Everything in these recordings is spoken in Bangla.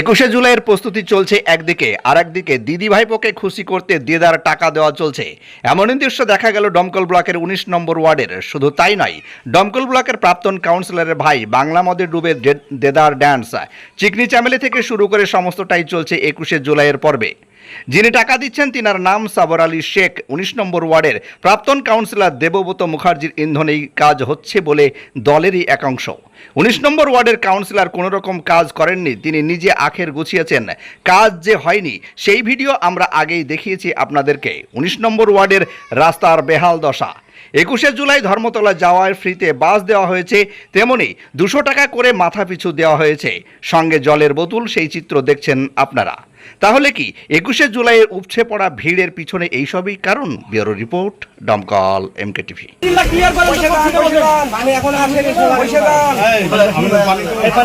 একুশে জুলাইয়ের প্রস্তুতি চলছে একদিকে আর একদিকে দিদি ভাইপোকে খুশি করতে দেদার টাকা দেওয়া চলছে। এমনই দৃশ্য দেখা গেল ডমকল ব্লকের উনিশ নম্বর ওয়ার্ডের। শুধু তাই নয়, ডমকল ব্লকের প্রাক্তন কাউন্সিলরের ভাই, বাংলা মদে ডুবে দেদার ড্যান্স। চিকনি চ্যামেলি থেকে শুরু করে সমস্তটাই চলছে একুশে জুলাইয়ের পর্বে। যিনি টাকা দিচ্ছেন, তিনার নাম সাবর আলী শেখ। উনিশ নম্বর ওয়ার্ডের প্রাক্তন কাউন্সিলর দেবব্রত মুখার্জির ইন্ধনেই কাজ হচ্ছে বলে দলেরই একাংশ। উনিশ নম্বর ওয়ার্ডের কাউন্সিলর কোনো রকম কাজ করেননি, তিনি নিজে আখের গুছিয়েছেন। কাজ যে হয়নি, সেই ভিডিও আমরা আগেই দেখিয়েছি আপনাদেরকে। উনিশ নম্বর ওয়ার্ডের রাস্তার বেহাল দশা। একুশে জুলাই ধর্মতলা যাওয়ার ফ্রিতে বাস দেওয়া হয়েছে, তেমনি দুশো টাকা করে মাথা পিছু দেওয়া হয়েছে। সঙ্গে জলের বোতল, সেই চিত্র দেখছেন আপনারা। তাহলে কি একুশে জুলাইয়ের উপচে পড়া ভিড়ের পিছনে এইসবই কারণ? ব্যুরো রিপোর্ট, দমকল, এমকে টিভি। এখন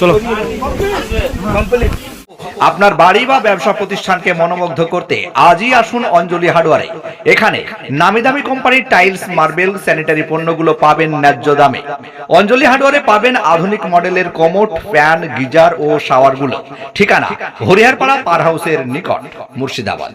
চলো। আপনার বাড়ি বা ব্যবসা প্রতিষ্ঠানকে মনোমুগ্ধ করতে আজই আসুন অঞ্জলি হার্ডওয়ারে। এখানে নামি দামি কোম্পানির টাইলস, মার্বেল, স্যানিটারি পণ্যগুলো পাবেন ন্যায্য দামে। অঞ্জলি হার্ডওয়ারে পাবেন আধুনিক মডেলের কমোট ফ্যান, গিজার ও শাওয়ারগুলো। ঠিকানা হরিহারপাড়া পার হাউসের নিকট, মুর্শিদাবাদ।